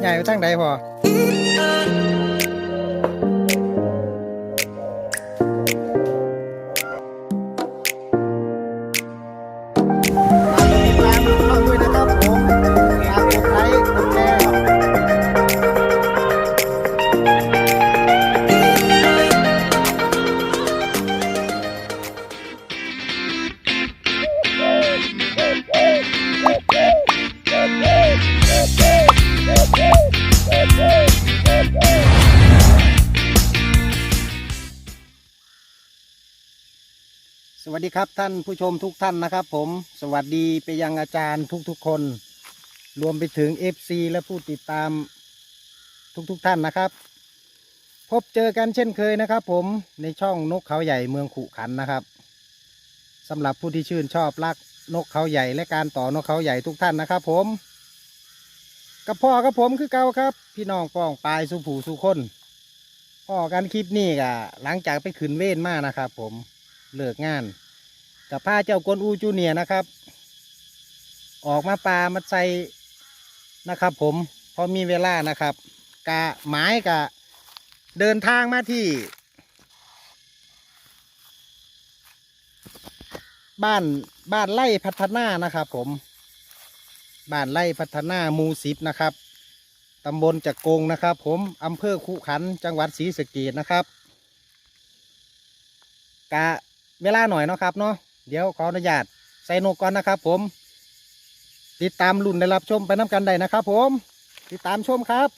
ใหญ่ไปทางใดพอ วัสดีครับท่านผู้ชมทุกท่านนะครับ ผมสวัสดีไปยังอาจารย์ทุกๆคน รวมไปถึง FC และผู้ติดตามทุกๆท่านนะครับ พบเจอกันเช่นเคยนะครับ ผมในช่องนกเขาใหญ่เมืองขุขันนะครับสำหรับผู้ที่ชื่นชอบรักนกเขาใหญ่และการต่อนกเขาใหญ่ทุกท่านนะครับ ผมกับพ่อกับผมคือเก่าครับ พี่น้องป้องปลายสุผูสุคนพ่อกันคลิปนี้กะหลังจากไปขึ้นเว้นมานะครับ ผมเลิกงาน กับผ้าเจ้ากวนอูจูเนียนะครับ ออกมาปลามาใส่นะครับผมพอมีเวลานะครับกะหมายกะเดินทางมาที่ บ้านบ้านไร่พัฒนานะครับผม บ้านไร่พัฒนาหมูสิบนะครับตำบลจักกงนะครับ ผมอำเภอขุขันจังหวัดศรีสะเกษนะครับกะเวลาหน่อยเนาะครับเนาะ เดี๋ยวขออนุญาตใส่นกก่อนนะครับ ผม ติดตามรุ่นได้รับชมไปน้ำกันได้นะครับ ผม ติดตามชมครับ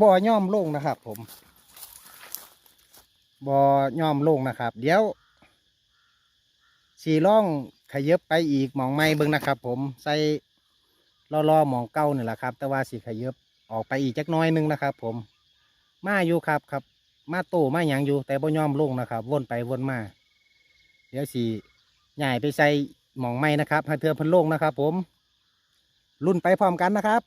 บ่อย่อมลงนะครับ ผมบ่อย่อมลงนะครับ เดี๋ยวสีล่องขยับไปอีกหมองไม้เบิ่งนะครับ ผมใส่ล่อๆหมองเก้านี่แหละครับ แต่ว่าสีขยับออกไปอีกจักน้อยนึงนะครับ ผมมาอยู่ครับครับ มาโตมาหยังอยู่ แต่บ่ย่อมลงนะครับวนไปวนมา เดี๋ยวสีใหญ่ไปใส่หมองไม้นะครับให้เธอพันลงนะครับ ผมรุ่นไปพร้อมกันนะครับ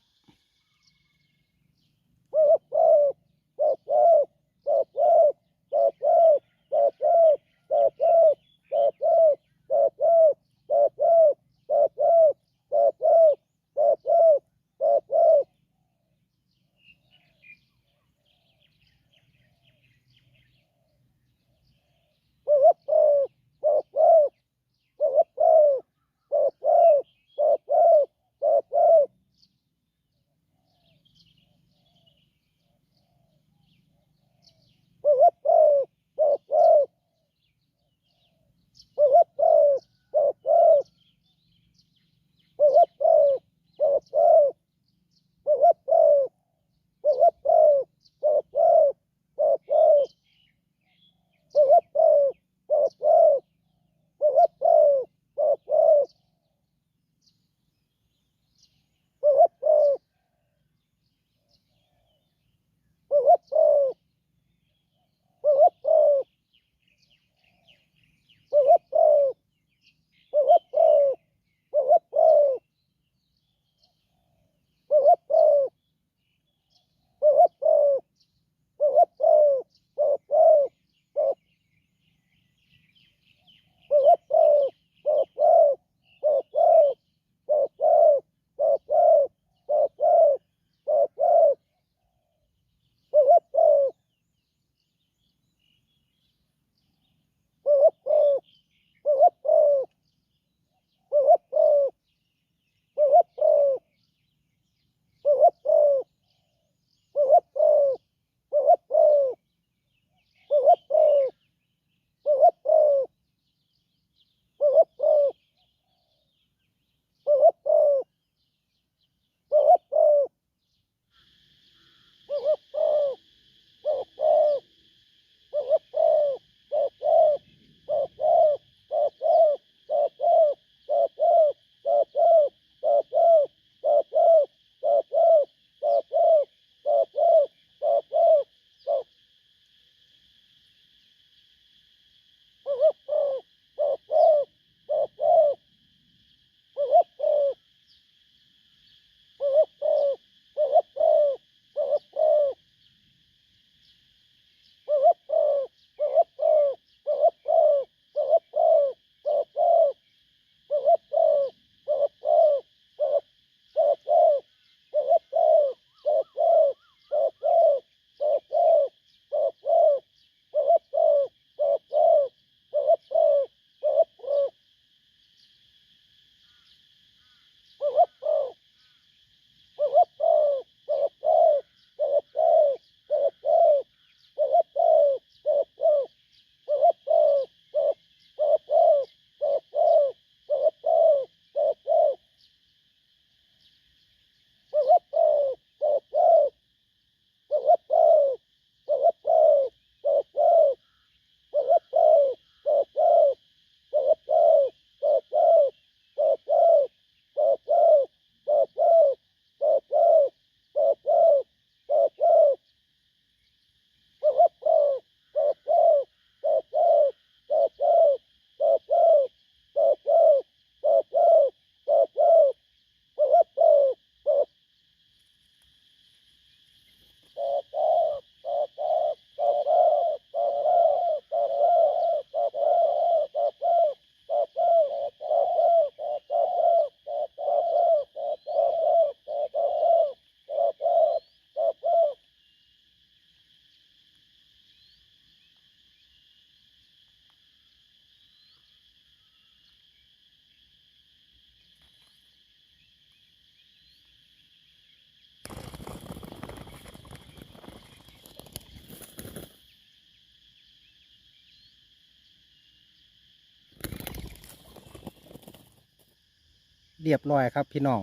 เรียบร้อยครับ พี่น้อง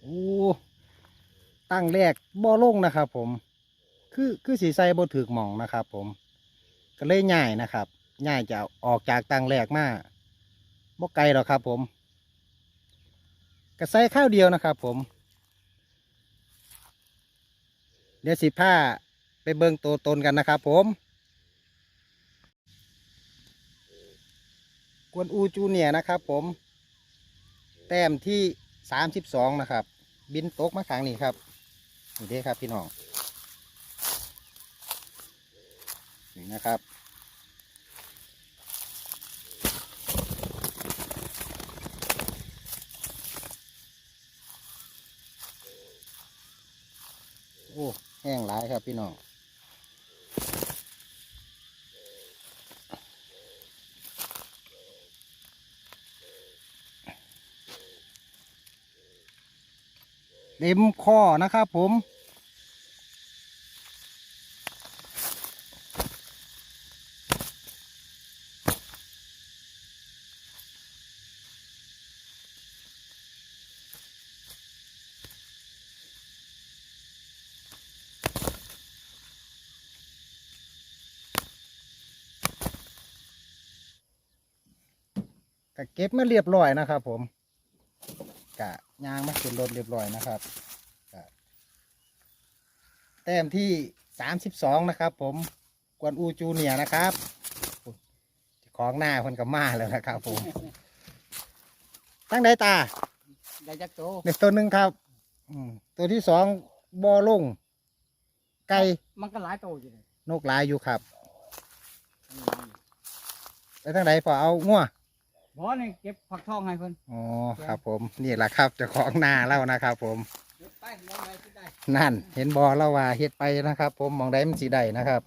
โอ้ตั้งแรกบ่อลงนะครับ ผม คือคือสีใสบ่ถึกหมองนะครับ ผม ก็เลยง่ายนะครับง่ายจะออกจากตั้งแรกมาบ่ไกลหรอกครับ ผมก็ใส่ข้าวเดียวนะครับ ผมเดี๋ยวสิผ้าไปเบิ่งตัวตนกันนะครับ ผม กวนอูจูเนียนะครับ ผม แต้มที่สามสิบสองนะครับ บินตกมาขางนี้ครับนี่เด้ครับพี่น้องนี่นะครับโอ้แห้งหลายครับพี่น้อง เต็มข้อนะครับผมก็เก็บมาเรียบร้อยนะครับผม ยางมาขึ้นรถเรียบร้อยนะครับกะแต้มที่สามสิบสองนะครับ ผมกวนอูจูเนียร์นะครับเจ้าของหน้าคนกับมาแล้วนะครับผมตั้งใดตาได้จักโตเด็กตัวหนึ่งครับอืมตัวที่สองบอลงไก่มันก็หลายโตอยู่เลยนกหลายอยู่ครับไปทางไหนพอเอางัว บ่นี่เก็บผักทองให้เพิ่นอ๋อครับผมนี่แหละครับเจ้าของนาเล่านะครับ ผมเก็บไปมองไปที่ได้นั่น เห็นบอเล่าว่าเฮ็ดไปนะครับ ผมมองได้มันสีได้นะครับ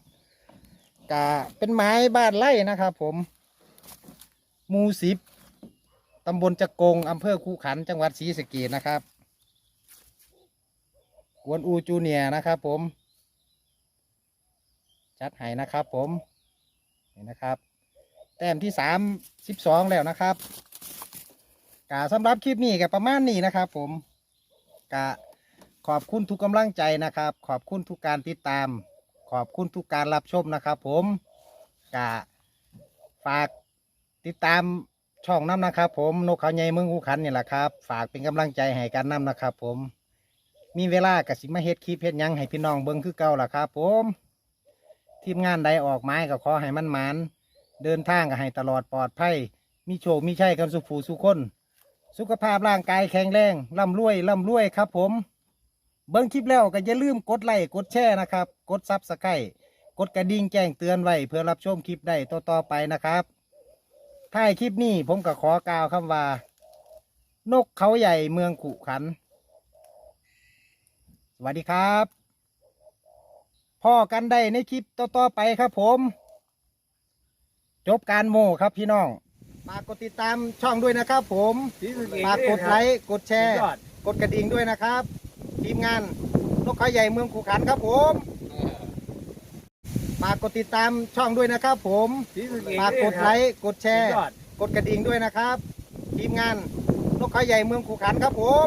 กะเป็นไม้บ้านไร่นะครับ ผมหมูสิบตำบลจะกงอำเภอคูขันจังหวัดศรีสะเกษนะครับกวนอูจูเนียร์นะครับ ผม จัดให้นะครับ ผมนี่นะครับ แต้มที่สามสิบสองแล้วนะครับกาสำหรับคลิปนี้ก็ประมาณนี้นะครับ ผมกะขอบคุณทุกกำลังใจนะครับ ขอบคุณทุกการติดตาม ขอบคุณทุกการรับชมนะครับ ผมกะฝากติดตามช่องน้ำนะครับ ผมนกเขาใหญ่เมืองหูขันนี่แหละครับ ฝากเป็นกำลังใจให้กันน้ำนะครับ ผมมีเวลากับสิมาเฮ็ดคลิปเฮ็ดยังให้พี่น้องเบิ่งคือเก่าล่ะครับ ผม ทีมงานใดออกไม้ก็ขอให้มันมาน เดินทางก็ให้ตลอดปลอดภัยมีโชคมีชัยกันสุขผูสุขคน สุขภาพร่างกายแข็งแรงร่ำรวยร่ำรวยครับผม เบิ้งคลิปแล้วก็อย่าลืมกดไลค์กดแชร์นะครับ กดซับสไครต์กดกระดิ่งแจ้งเตือนไว้เพื่อรับชมคลิปได้ต่อๆไปนะครับท้ายคลิปนี้ผมก็ขอกล่าวคำว่า นกเขาใหญ่เมืองขุขัน สวัสดีครับพ่อกันได้ในคลิปต่อๆไปครับผม จบการโมครับพี่น้องฝากกดติดตามช่องด้วยนะครับ ผมสีสะเกษฝากกดไลค์กดแชสุดร์ยอดกดกระดิ่งด้วยนะครับ ทีมงานนกเขาใหญ่เมืองขุขันครับผมฝากกดติดตามช่องด้วยนะครับ ผมสีสะเกษฝากกดไลค์กดแชสุดร์ยอดกดกระดิ่งด้วยนะครับ ทีมงานนกเขาใหญ่เมืองขุขันครับผม